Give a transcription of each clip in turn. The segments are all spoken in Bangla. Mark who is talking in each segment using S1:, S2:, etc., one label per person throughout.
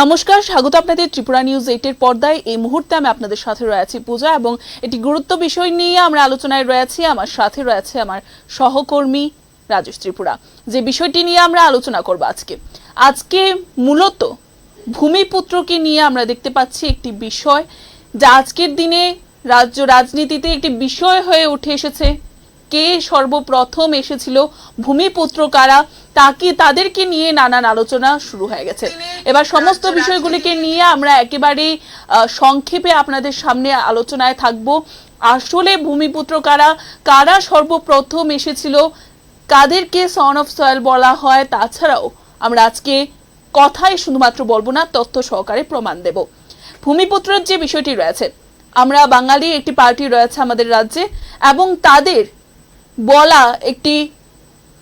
S1: নমস্কার, স্বাগত আপনাদের ত্রিপুরা নিউজ এইটের পর্দায়। এই মুহূর্তে আমি আপনাদের সাথে রয়েছি পূজা এবং এটি গুরুত্ব বিষয় নিয়ে আমরা আলোচনায় রয়েছি। আমার সাথে রয়েছে আমার সহকর্মী রাজেশ ত্রিপুরা। যে বিষয়টি নিয়ে আমরা আলোচনা করব আজকে। আজকে মূলত ভূমিপুত্রকে নিয়ে আমরা দেখতে পাচ্ছি একটি বিষয়, যা আজকের দিনে রাজ্য রাজনীতিতে একটি বিষয় হয়ে উঠে এসেছে। কে সর্বপ্রথম এসেছিল, ভূমিপুত্র কারা তাকে তাদেরকে নিয়ে নানান আলোচনা শুরু হয়ে গেছে। এবার সমস্ত বিষয়গুলিকে নিয়ে আমরা একেবারে সংক্ষেপে আপনাদের সামনে আলোচনায় থাকব। আসলে ভূমিপুত্র কারা কারা সর্বপ্রথম এসেছিল, কাদেরকে সন অফ সয়েল বলা হয়, তাছাড়াও আমরা আজকে কথাই শুধুমাত্র বলব না, তথ্য সহকারে প্রমাণ দেব। ভূমিপুত্রের যে বিষয়টি রয়েছে, আমরা বাঙালি একটি পার্টি রয়েছে আমাদের রাজ্যে, এবং তাদের বলা একটি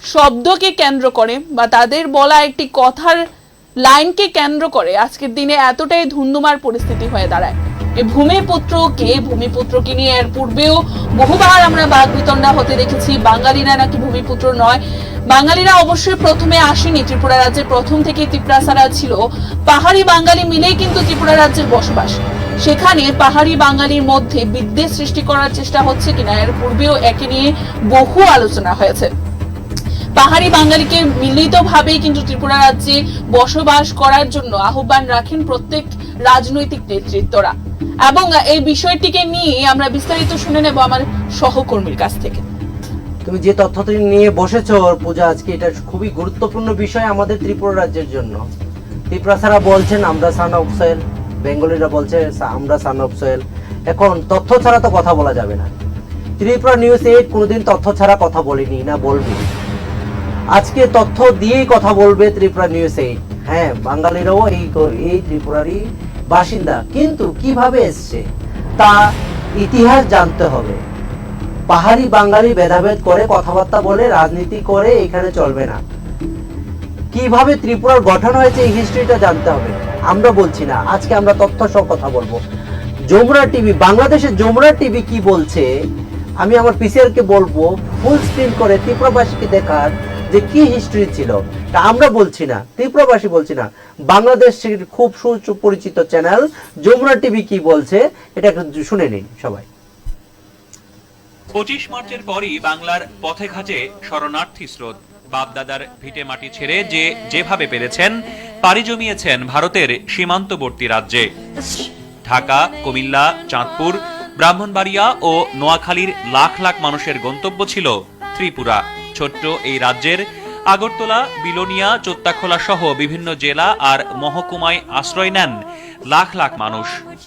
S1: শব্দকে কেন্দ্র করে বা তাদের বলা একটি কথার লাইনকে কেন্দ্র করে আজকের দিনে এতটাই ধুন্ধুমার পরিস্থিতি হয়ে দাঁড়ায়। এই ভূমিপুত্র কে? ভূমিপুত্রকে নিয়ে এর পূর্বেও বহুবার আমরা বাঘ বিতণ্ডা হতে দেখেছি। বাঙালিরা নাকি ভূমিপুত্র নয়। বাঙালিরা অবশ্যই প্রথমে আসেনি। ত্রিপুরা রাজ্যের প্রথম থেকে ত্রিপুরাসারা ছিল। পাহাড়ি বাঙালি মিলেই কিন্তু ত্রিপুরা রাজ্যের বসবাস। সেখানে পাহাড়ি বাঙালির মধ্যে বিদ্বেষ সৃষ্টি করার চেষ্টা হচ্ছে কিনা এর পূর্বেও একে নিয়ে বহু আলোচনা হয়েছে। পাহাড়ি বাঙালিকে মিলিতভাবেই কিন্তু ত্রিপুরা রাজ্যে বসবাস করার জন্য আহ্বান রাখেন প্রত্যেক রাজনৈতিক নেতৃত্বরা। এবং এই বিষয়টিকে নিয়ে আমরা বিস্তারিত শুনে নেব আমার সহকর্মীর কাছ থেকে।
S2: তুমি যে তথ্যটি নিয়ে বসেছো পূজা আজকে, এটা খুবই গুরুত্বপূর্ণ বিষয় আমাদের ত্রিপুরা রাজ্যের জন্য। ত্রিপুরা সারা বলছেন আমরা সান অফ সোয়েল বেঙ্গলিরা বলছে আমরা সান অফ সোয়েল এখন তথ্য ছাড়া তো কথা বলা যাবে না। ত্রিপুরা নিউজ এইট কোনোদিন তথ্য ছাড়া কথা বলিনি, না বলবি। আজকে তথ্য দিয়েই কথা বলবে ত্রিপুরা নিউজ এইট হ্যাঁ বাঙালিরাও এই এই ত্রিপুরারই বাসিন্দা। কিন্তু কীভাবে এসছে? তা ইতিহাস জানতে হবে। পাহাড়ি বাঙালি ভেদাভেদ করে কথাবার্তা বলে রাজনীতি করে এখানে চলবে না। কীভাবে ত্রিপুরার গঠন হয়েছে এই হিস্ট্রিটা জানতে হবে। আমরা বলছি না। আজকে আমরা তথ্য সহ কথা বলব। যমুনা টিভি, বাংলাদেশের যমুনা টিভি কি বলছে? আমি আমার পিসিআর কে বলব ফুল স্ক্রিন করে ত্রিপুরাবাসীকে দেখার যে কি হিস্ট্রি ছিল, তা আমরা বলছি না। ত্রিপুরাবাসী বলছি না। বাংলাদেশের খুব সুপরিচিত চ্যানেল যমুনা টিভি কি বলছে, এটা একটু শুনে নিন সবাই।
S3: পঁচিশ মার্চের পরই বাংলার পথে ঘাটে শরণার্থী স্রোত। বাপদাদার ভিটে মাটি ছেড়ে যে যেভাবে পেরেছেন পাড়ি জমিয়েছেন ভারতের সীমান্তবর্তী রাজ্যে। ঢাকা, কুমিল্লা, চাঁদপুর, ব্রাহ্মণবাড়িয়া ও নোয়াখালীর লাখ লাখ মানুষের গন্তব্য ছিল ত্রিপুরা। ছোট্ট এই রাজ্যের আগরতলা, বিলোনিয়া, চোত্তাখোলা সহ বিভিন্ন জেলা আর মহকুমায় আশ্রয় নেন লাখ লাখ মানুষ।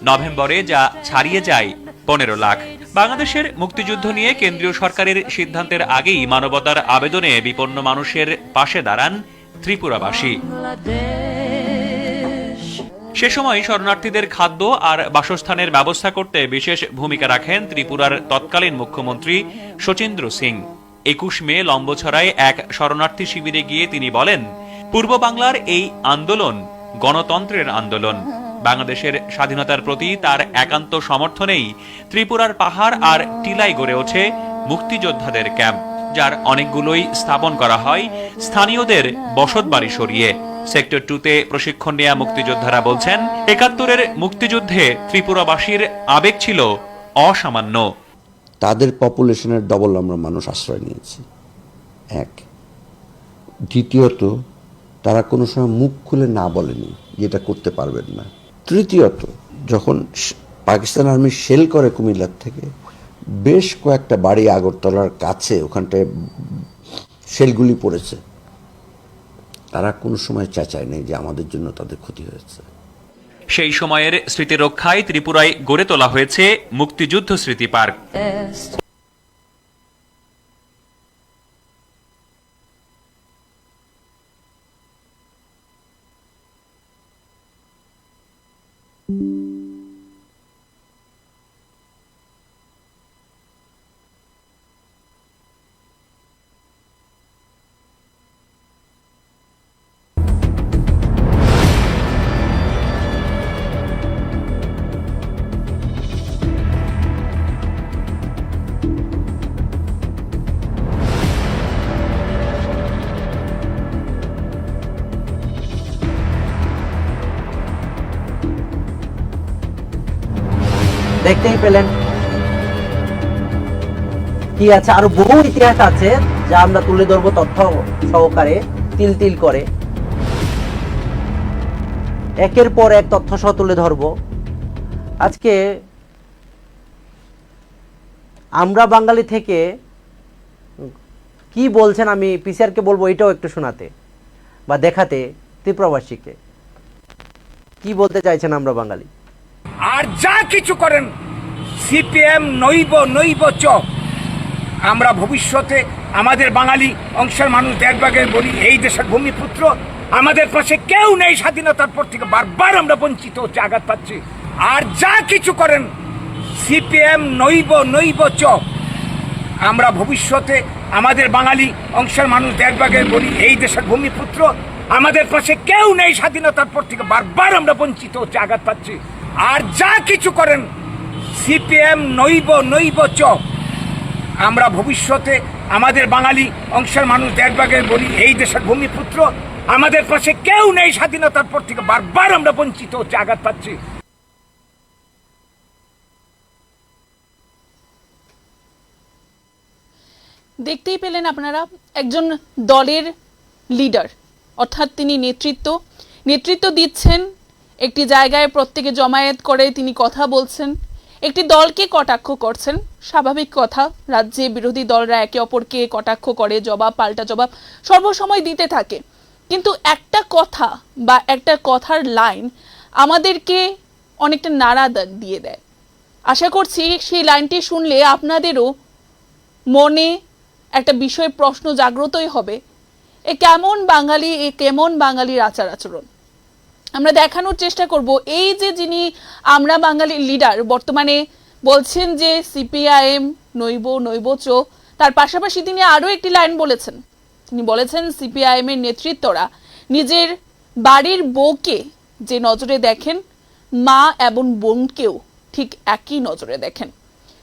S3: নভেম্বরে যা ছাড়িয়ে যায় পনেরো লাখ। বাংলাদেশের মুক্তিযুদ্ধ নিয়ে কেন্দ্রীয় সরকারের সিদ্ধান্তের আগেই মানবতার আবেদনে বিপন্ন মানুষের পাশে দাঁড়ান ত্রিপুরাবাসী। সে সময় শরণার্থীদের খাদ্য আর বাসস্থানের ব্যবস্থা করতে বিশেষ ভূমিকা রাখেন ত্রিপুরার তৎকালীন মুখ্যমন্ত্রী শচীন্দ্র সিং। একুশ মে লম্বছড়ায় এক শরণার্থী শিবিরে গিয়ে তিনি বলেন পূর্ব বাংলার এই আন্দোলন গণতন্ত্রের আন্দোলন। বাংলাদেশের স্বাধীনতার প্রতি তার একান্ত সমর্থনেই ত্রিপুরার পাহাড় আর টিলায় গড়ে ওঠে মুক্তিযোদ্ধাদের ক্যাম্প। যার অনেকগুলোই স্থাপন করা হয়, স্থানীয়দের বসতবাড়ি সরিয়ে। সেক্টর টুতে প্রশিক্ষণ নেওয়া মুক্তিযোদ্ধারা বলছেন, একাত্তরের মুক্তিযুদ্ধে ত্রিপুরাবাসীর আবেগ ছিল অসামান্য।
S4: তাদের পপুলেশনের ডবল আমরা মানুষ আশ্রয় নিয়েছি। এক। দ্বিতীয়ত, তারা কোনো সময় মুখ খুলে না বলেনি যেটা করতে পারবেন না। তৃতীয়ত, যখন পাকিস্তান আর্মি শেল করে কুমিল্লার থেকে বেশ কয়েকটা বাড়ি আগরতলার কাছে, ওখানটায় সেলগুলি পড়েছে। তারা কোনো সময় চেঁচায় নেই যে আমাদের জন্য তাদের ক্ষতি হয়েছে।
S3: সেই সময়ের স্মৃতি রক্ষায় ত্রিপুরায় গড়ে তোলা হয়েছে মুক্তিযুদ্ধ স্মৃতি পার্ক।
S2: দেখতেই পেলেন। কি আছে? আরও বহু ইতিহাস আছে যা আমরা তুলে ধরবো তথ্য সহকারে, তিল তিল করে। একের পর এক তথ্য সহ তুলে ধরবো। আজকে আমরা বাঙালি থেকে কি বলছেন আমি পিসিআরকে বলব এটাও একটু শোনাতে বা দেখাতে ত্রিপ্রবাসীকে। কি বলতে চাইছেন আমরা বাঙালি?
S5: আর যা কিছু করেন সিপিএম নৈব নৈব চ। আমরা ভবিষ্যতে আমাদের বাঙালি অংশের মানুষ দেখবাগে বলি, এই দেশের ভূমিপুত্র, আমাদের পাশে কেউ নেই স্বাধীনতার পর থেকে, বারবার আমরা বঞ্চিত হচ্ছে আঘাত পাচ্ছি। আর যা কিছু করেন সিপিএম নৈব নৈব চ। আমরা ভবিষ্যতে আমাদের বাঙালি অংশের মানুষ দেখবাগে বলি, এই দেশের ভূমিপুত্র, আমাদের পাশে কেউ নেই স্বাধীনতার পর থেকে, বারবার আমরা বঞ্চিত হচ্ছে আঘাত পাচ্ছি। আর যা কিছু করেন, সিপিএম নৈব নৈব চ আমরা ভবিষ্যতে আমাদের বাঙালি অংশের মানুষ দেখবাগে বলি, এই দেশের ভূমিপুত্র, আমাদের পাশে কেউ নেই স্বাধীনতার পর থেকে, বারবার আমরা বঞ্চিত হচ্ছে, আঘাত পাচ্ছি।
S1: দেখতেই পেলেন আপনারা, একজন দলের লিডার অর্থাৎ তিনি নেতৃত্ব। নেতৃত্ব দিচ্ছেন একটি জায়গায় প্রত্যেকে জমায়েত করে তিনি কথা বলছেন। একটি দলকে কটাক্ষ করছেন। স্বাভাবিক কথা, রাজ্যে বিরোধী দলরা একে অপরকে কটাক্ষ করে, জবাব, পাল্টা জবাব সর্বসময় দিতে থাকে। কিন্তু একটা কথা বা একটা কথার লাইন আমাদেরকে অনেকটা নাড়া দিয়ে দেয়। আশা করছি সেই লাইনটি শুনলে আপনাদেরও মনে একটা বিষয় প্রশ্ন জাগ্রতই হবে। এ কেমন বাঙালি, এ কেমন বাঙালির আচার আচরণ আমরা দেখানোর চেষ্টা করব। এই যে যিনি আমরা বাঙালির লিডার বর্তমানে বলছেন যে সিপিআইএম নৈব নৈবচ তার পাশাপাশি তিনি আরও একটি লাইন বলেছেন। তিনি বলেছেন সিপিআইএম এর নেতৃত্বরা নিজের বাড়ির বউকে যে নজরে দেখেন, মা এবং বোনকেও ঠিক একই নজরে দেখেন।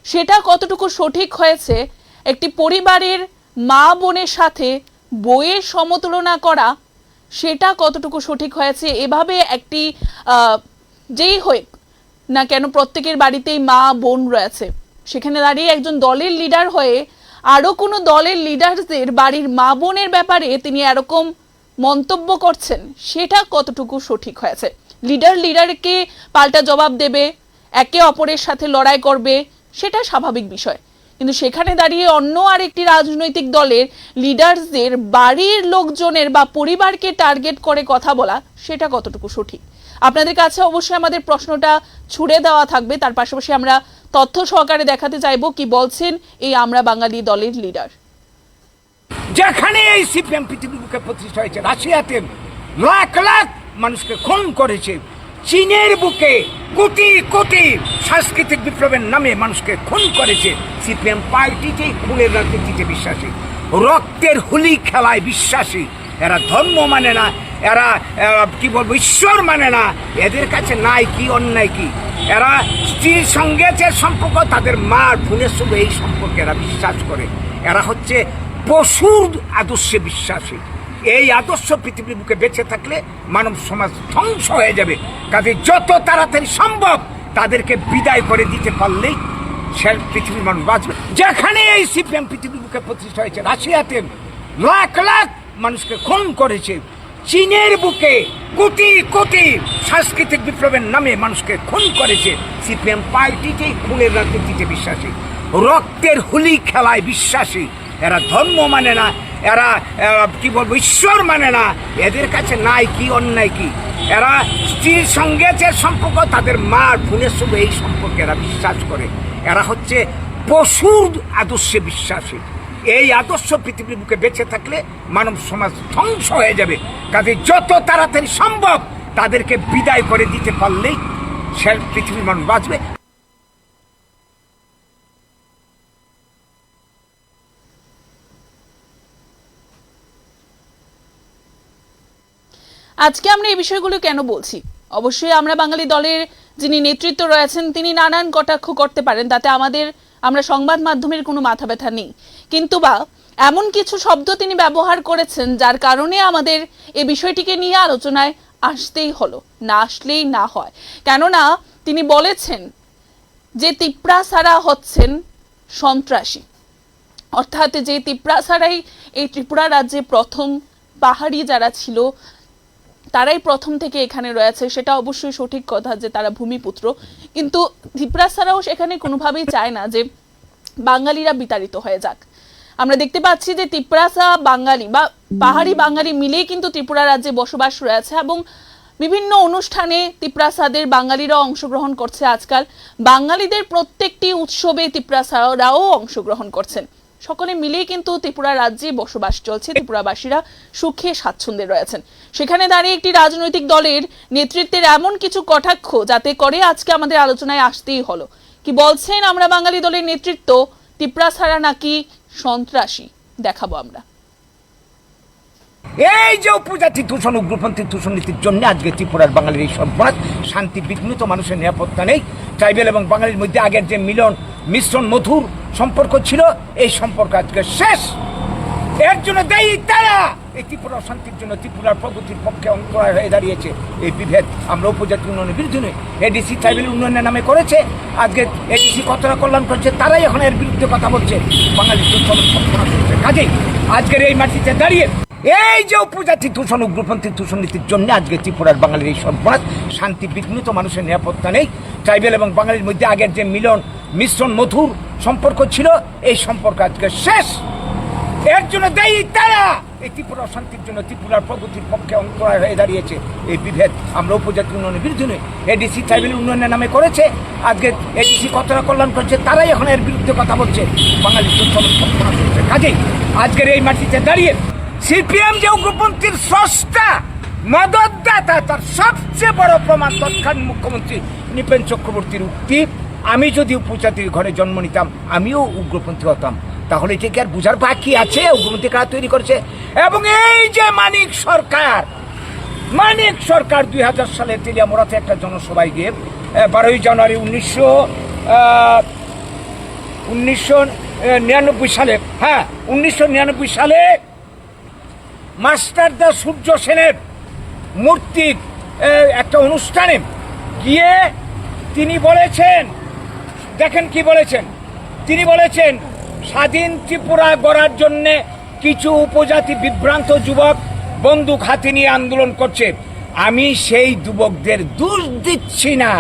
S1: সেটা কতটুকু সঠিক হয়েছে, একটি পরিবারের মা বোনের সাথে বইয়ের সমতুলনা করা সেটা কতটুকু সঠিক হয়েছে? এভাবে একটি যেই হোক না কেন প্রত্যেকের বাড়িতেই মা, বোন রয়েছে। সেখানে দাঁড়িয়ে একজন দলের লিডার হয়ে আরও কোনো দলের লিডারদের বাড়ির মা, বোনের ব্যাপারে তিনি এরকম মন্তব্য করছেন, সেটা কতটুকু সঠিক হয়েছে? লিডার লিডারকে পাল্টা জবাব দেবে, একে অপরের সাথে লড়াই করবে, সেটা স্বাভাবিক বিষয়। কিন্তু সেখানে দাঁড়িয়ে অন্য আরেকটি রাজনৈতিক দলের লিডারদের বাড়ির লোকজনের বা পরিবারকে টার্গেট করে কথা বলা, সেটা কতটুকু সঠিক? আপনাদের কাছে অবশ্যই আমাদের প্রশ্নটা ছুড়ে দেওয়া থাকবে। তার পাশাপাশি আমরা তথ্য সহকারে দেখাতে চাইব কি বলছেন এই আমরা বাঙালি দলের লিডার।
S5: যেখানে এই সিপিএম পৃথিবীর বুকে প্রতিষ্ঠা হয়েছে, রাশিয়াতে লাখ লাখ মানুষকে খুন করেছে চীনের বুকে কোটি কোটি সাংস্কৃতিক বিপ্লবের নামে মানুষকে খুন করেছে সিপিএম পার্টিতে খুনের রাজনীতিতে বিশ্বাসী। রক্তের হুলি খেলায় বিশ্বাসী। এরা ধর্ম মানে না, এরা কি বলব, ঈশ্বর মানে না। এদের কাছে নাই কি, অন্যায় কি? এরা স্ত্রীর সঙ্গে যে সম্পর্ক, তাদের মার বোনের সঙ্গে এই সম্পর্কে এরা বিশ্বাস করে। এরা হচ্ছে পশুর আদর্শে বিশ্বাসী। এই আদর্শ পৃথিবীর বুকে বেঁচে থাকলে মানব সমাজ ধ্বংস হয়ে যাবে। কাজে যত তাড়াতাড়ি সম্ভব তাদেরকে বিদায় করে দিতে পারলেই সে পৃথিবীর মানুষ বাঁচবে। যেখানে এই সিপিএম পৃথিবীর বুকে প্রতিষ্ঠা হয়েছে, রাশিয়াতে লাখ লাখ মানুষকে খুন করেছে। চীনের বুকে কোটি কোটি সাংস্কৃতিক বিপ্লবের নামে মানুষকে খুন করেছে। সিপিএম পার্টিতেই খুনের রাজনীতিতে বিশ্বাসী। রক্তের হুলি খেলায় বিশ্বাসী। এরা ধর্ম মানে না এরা কি বলব, ঈশ্বর মানে না। এদের কাছে নাই কি, অন্যায় কি? এরা স্ত্রীর সঙ্গে যে সম্পর্ক, তাদের মা বোনের সঙ্গে এই সম্পর্কে এরা বিশ্বাস করে। এরা হচ্ছে পশুর আদর্শে বিশ্বাসী। এই আদর্শ পৃথিবীর বুকে বেঁচে থাকলে মানব সমাজ ধ্বংস হয়ে যাবে। কাজে যত তাড়াতাড়ি সম্ভব তাদেরকে বিদায় করে দিতে পারলেই সে পৃথিবীর মানুষ বাঁচবে।
S1: আজকে আমরা এই বিষয়গুলো কেন বলছি? অবশ্যই আমরা বাঙালি দলের যিনি নেতৃত্ব রয়েছেন, তিনি নানান কটাক্ষ করতে পারেন, তাতে আমাদের, আমরা সংবাদ মাধ্যমের কোনো মাথা ব্যথা নেই। কিন্তু বা, এমন কিছু শব্দ তিনি ব্যবহার করেছেন, যার কারণে আমাদের এই বিষয়টিকে নিয়ে আলোচনায় আসতেই হলো, না আসলেই না হয়। কেননা, তিনি বলেছেন যে তিপ্রাসারা হচ্ছেন সন্ত্রাসী। অর্থাৎ যে তিপ্রাসারাই এই ত্রিপুরা রাজ্যে প্রথম পাহাড়ি যারা ছিল তারাই প্রথম থেকে এখানে রয়েছে, সেটা অবশ্যই সঠিক কথা যে তারা ভূমিপুত্র। কিন্তু ত্রিপুরাসারাও সেখানে কোনোভাবেই চায় না যে বাঙালিরা বিতাড়িত হয়ে যাক। আমরা দেখতে পাচ্ছি যে তিপ্রাসা বাঙালি বা পাহাড়ি বাঙালি মিলেই কিন্তু ত্রিপুরা রাজ্যে বসবাস রয়েছে এবং বিভিন্ন অনুষ্ঠানে তিপ্রাসাদের বাঙালিরাও অংশগ্রহণ করছে আজকাল। বাঙালিদের প্রত্যেকটি উৎসবে তিপ্রাসারাও অংশগ্রহণ করছেন। সকলে মিলেই কিন্তু ত্রিপুরা রাজ্যে বসবাস চলছে। ত্রিপুরাবাসীরা সুখে স্বাচ্ছন্দ্যে রয়েছেন। সেখানে দাঁড়িয়ে একটি রাজনৈতিক দলের নেতৃত্বের এমন কিছু কটাক্ষ যাতে করে আজকে আমাদের আলোচনায় আসতেই হলো। কি বলছেন আমরা বাঙালি দলের নেতৃত্ব? ত্রিপুরা ছাড়া নাকি সন্ত্রাসী? দেখাবো আমরা।
S5: এই যে উপজাতি দূষণ উগ্রপন্থী দূষণ নীতির জন্য আজকে ত্রিপুরার বাঙালির এই সর্বনাশ শান্তি বিঘ্নিত মানুষের নিরাপত্তা নেই। ট্রাইবেল এবং বাঙালির মধ্যে আগের যে মিলন, মিশ্রণ, মধুর সম্পর্ক ছিল, এই সম্পর্ক আজকে শেষ। এর জন্য দায়ী তারা। এই ত্রিপুরা শান্তির জন্য ত্রিপুরার প্রগতির পক্ষে অন্তরায় হয়ে দাঁড়িয়েছে। এই বিভেদ আমরা উপজাতি উন্নয়নের বিরুদ্ধে নই। এডিসি ট্রাইবেল উন্নয়নের নামে করেছে। আজকে এডিসি কতটা কল্যাণ করছে, তারাই এখন এর বিরুদ্ধে কথা বলছে। বাঙালি কাজেই আজকের এই মাটিতে দাঁড়িয়ে এই যে উপজাতি দূষণ, উগ্রপন্থী দূষণ নীতির জন্য আজকে ত্রিপুরার বাঙালির এই সর্বনাশ, শান্তি বিঘ্নিত মানুষের নিরাপত্তা নেই। ট্রাইবেল এবং বাঙালির মধ্যে আগের যে মিলন মিশ্রণ মধুর সম্পর্ক ছিল, এই সম্পর্ক আজকে শেষ। এর জন্য দায়ী তারা। এই ত্রিপুরা শান্তির জন্য ত্রিপুরার প্রগতির পক্ষে অন্তরায় হয়ে দাঁড়িয়েছে। এই বিভেদ আমরা উপজাতি উন্নয়নের বিরুদ্ধে নই। এডিসি ট্রাইবেল উন্নয়নের নামে করেছে। আজকে এডিসি কতটা কল্যাণ করছে, তারাই এখন এর বিরুদ্ধে কথা বলছে। বাঙালি কাজেই আজকের এই মাটিতে দাঁড়িয়ে সিপিএম যে উগ্রপন্থীর স্রষ্টা, মদতদাতা, তার সবচেয়ে বড় প্রমাণ তৎকালীন মুখ্যমন্ত্রী নৃপেন চক্রবর্তীর উক্তি। আমি যদি উপজাতির ঘরে জন্ম নিতাম, আমিও উগ্রপন্থী হতাম। তাহলে কি আর বুঝার বাকি আছে? উগ্রপন্থী কারা তৈরি করেছে? এবং এই যে মানিক সরকার মানিক সরকার দুই হাজার সালে তেলিয়ামোড়াতে একটা জনসভায় গিয়ে বারোই জানুয়ারি উনিশশো উনিশশো নিরানব্বই সালে হ্যাঁ উনিশশো নিরানব্বই সালে মাস্টারদা সূর্য সেনের মূর্তির একটা অনুষ্ঠানে গিয়ে তিনি বলেছেন দেখেন কি বলেছেন? তিনি বলেছেন, স্বাধীন ত্রিপুরা গড়ার জন্য কিছু উপজাতি বিভ্রান্ত যুবক বন্দুক হাতে নিয়ে আন্দোলন করছে। আমি সেই যুবকদের দোষ দিচ্ছি না।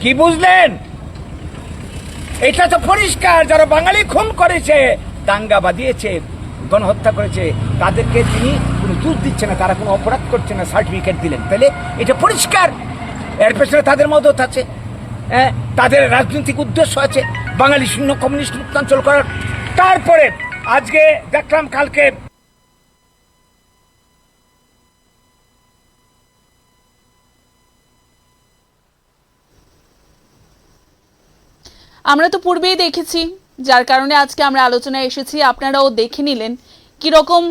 S5: কি বুঝলেন? এটা তো পরিষ্কার, যারা বাঙালি খুন করেছে, দাঙ্গা বাঁধিয়েছে, গণহত্যা করেছে, তাদেরকে তিনি কোনো দোষ দিচ্ছে না, তারা কোনো অপরাধ করছে না, সার্টিফিকেট দিলেন। তাহলে এটা পরিষ্কার। এর পেছনে তাদের মদত আছে। তাদের রাজনৈতিক উদ্দেশ্য আছে বাঙালি শূন্য কমিউনিস্ট মুক্তাঞ্চল করার। তারপরে আজকে দেখলাম কালকে
S1: আমরা তো পূর্বেই দেখেছি, যার কারণে আজকে আমরা আলোচনায় এসেছি। আপনারাও দেখে নিলেন কীরকম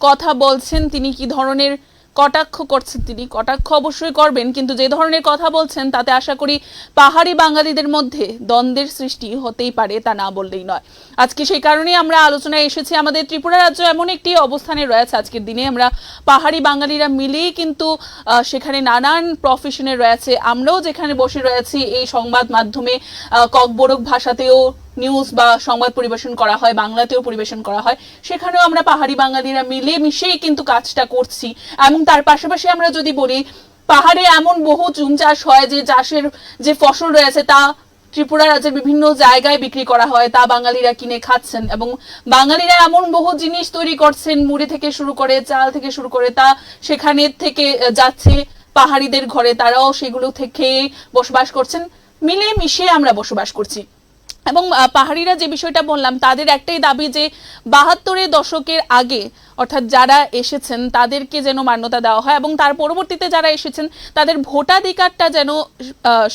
S1: কথা বলছেন, তিনি কি ধরনের কটাক্ষ করছেন তিনি। কটাক্ষ অবশ্যই করবেন, কিন্তু যে ধরনের কথা বলছেন, তাতে আশা করি পাহাড়ি বাঙালিদের মধ্যে দ্বন্দ্বের সৃষ্টি হতেই পারে তা না বললেই নয়। আজকে সেই কারণেই আমরা আলোচনায় এসেছি। আমাদের ত্রিপুরা রাজ্য এমন একটি অবস্থানে রয়েছে। আজকের দিনে আমরা পাহাড়ি বাঙালিরা মিলেই কিন্তু সেখানে নানান প্রফেশনে রয়েছে। আমরাও যেখানে বসে রয়েছি, এই সংবাদ মাধ্যমে ককবরক ভাষাতেও নিউজ বা সংবাদ পরিবেশন করা হয়, বাংলাতেও পরিবেশন করা হয়, সেখানেও আমরা পাহাড়ি বাঙালিরা মিলে মিশেই কিন্তু কাজটা করছি। এবং তার পাশাপাশি আমরা যদি বলি, পাহাড়ে এমন বহু চুম চাষ হয় যে চাষের যে ফসল রয়েছে তা ত্রিপুরা রাজ্যের বিভিন্ন জায়গায় বিক্রি করা হয়, তা বাঙালিরা কিনে খাচ্ছেন। এবং বাঙালিরা এমন বহু জিনিস তৈরি করছেন, মুড়ি থেকে শুরু করে, চাল থেকে শুরু করে, তা সেখানে থেকে যাচ্ছে পাহাড়িদের ঘরে। তারাও সেগুলো থেকে বসবাস করছেন। মিলে মিশে আমরা বসবাস করছি। এবং পাহাড়িরা যে বিষয়টা বললাম, তাদের একটাই দাবি যে বাহাত্তরের দশকের আগে, অর্থাৎ যারা এসেছেন, তাদেরকে যেন মান্যতা দেওয়া হয় এবং তার পরবর্তীতে যারা এসেছেন, তাদের ভোটাধিকারটা যেন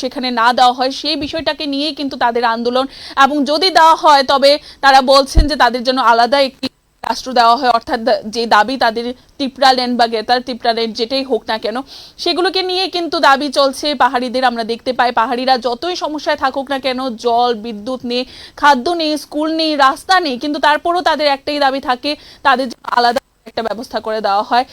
S1: সেখানে না দেওয়া হয়, সেই বিষয়টাকে নিয়ে কিন্তু তাদের আন্দোলন। এবং যদি দেওয়া হয়, তবে তারা বলছেন যে তাদের জন্য আলাদা একটি রাষ্ট্র দেওয়া হয়, অর্থাৎ যে দাবি তাদের টিপরা ল্যান্ড বা গ্রেতার টিপরা ল্যান্ড যেটাই হোক না কেন, সেগুলোকে নিয়ে কিন্তু দাবি চলছে পাহাড়িদের। আমরা দেখতে পাই পাহাড়িরা যতই সমস্যায় থাকুক না কেন, জল, বিদ্যুৎ নেই, খাদ্য নেই, স্কুল নেই, রাস্তা নেই, কিন্তু তারপরও তাদের একটাই দাবি থাকে, তাদের আলাদা একটা ব্যবস্থা করে দেওয়া হয়।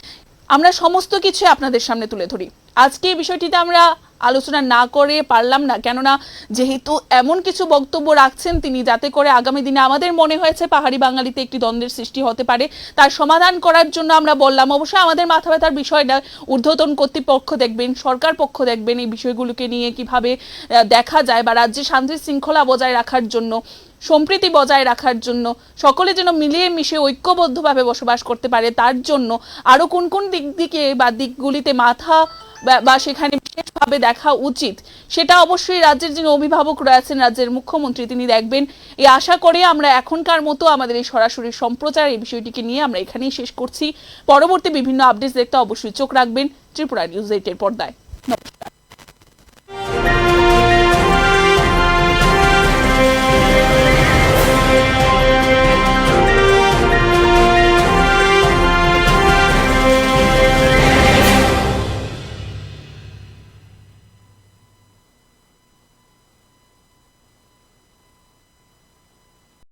S1: আমরা সমস্ত কিছু আপনাদের সামনে তুলে ধরি। আজকে এই বিষয়টিতে আমরা আলোচনা না করে পারলাম না। কেননা যেহেতু এমন কিছু বক্তব্য রাখছেন, তিনি যাতে করে আগামী দিনে আমাদের মনে হয়েছে পাহাড়ি বাঙালিতে একটি দ্বন্দ্বের সৃষ্টি হতে পারে, তার সমাধান করার জন্য আমরা বললাম। অবশ্যই আমাদের মাথা ব্যথার বিষয়টা ঊর্ধ্বতন কর্তৃপক্ষ দেখবেন, সরকার পক্ষ দেখবেন এই বিষয়গুলোকে নিয়ে কীভাবে দেখা যায় বা রাজ্যে শান্তি শৃঙ্খলা বজায় রাখার জন্য, সম্প্রীতি বজায় রাখার জন্য, সকলে যেন মিলিয়ে মিশে ঐক্যবদ্ধভাবে বসবাস করতে পারে, তার জন্য আরও কোন কোন দিক দিকে বা দিকগুলিতে মাথা বা- সেখানে বিশেষভাবে দেখা উচিত। সেটা অবশ্যই রাজ্যের যিনি অভিভাবক রয়েছেন, রাজ্যের মুখ্যমন্ত্রী, তিনি দেখবেন। এই আশা করে আমরা এখনকার মতো আমাদের এই সরাসরি সম্প্রচার এই বিষয়টিকে নিয়ে আমরা এখানেই শেষ করছি। পরবর্তী বিভিন্ন আপডেটস দেখতে অবশ্যই চোখ রাখবেন ত্রিপুরা নিউজ এইটের পর্দায়।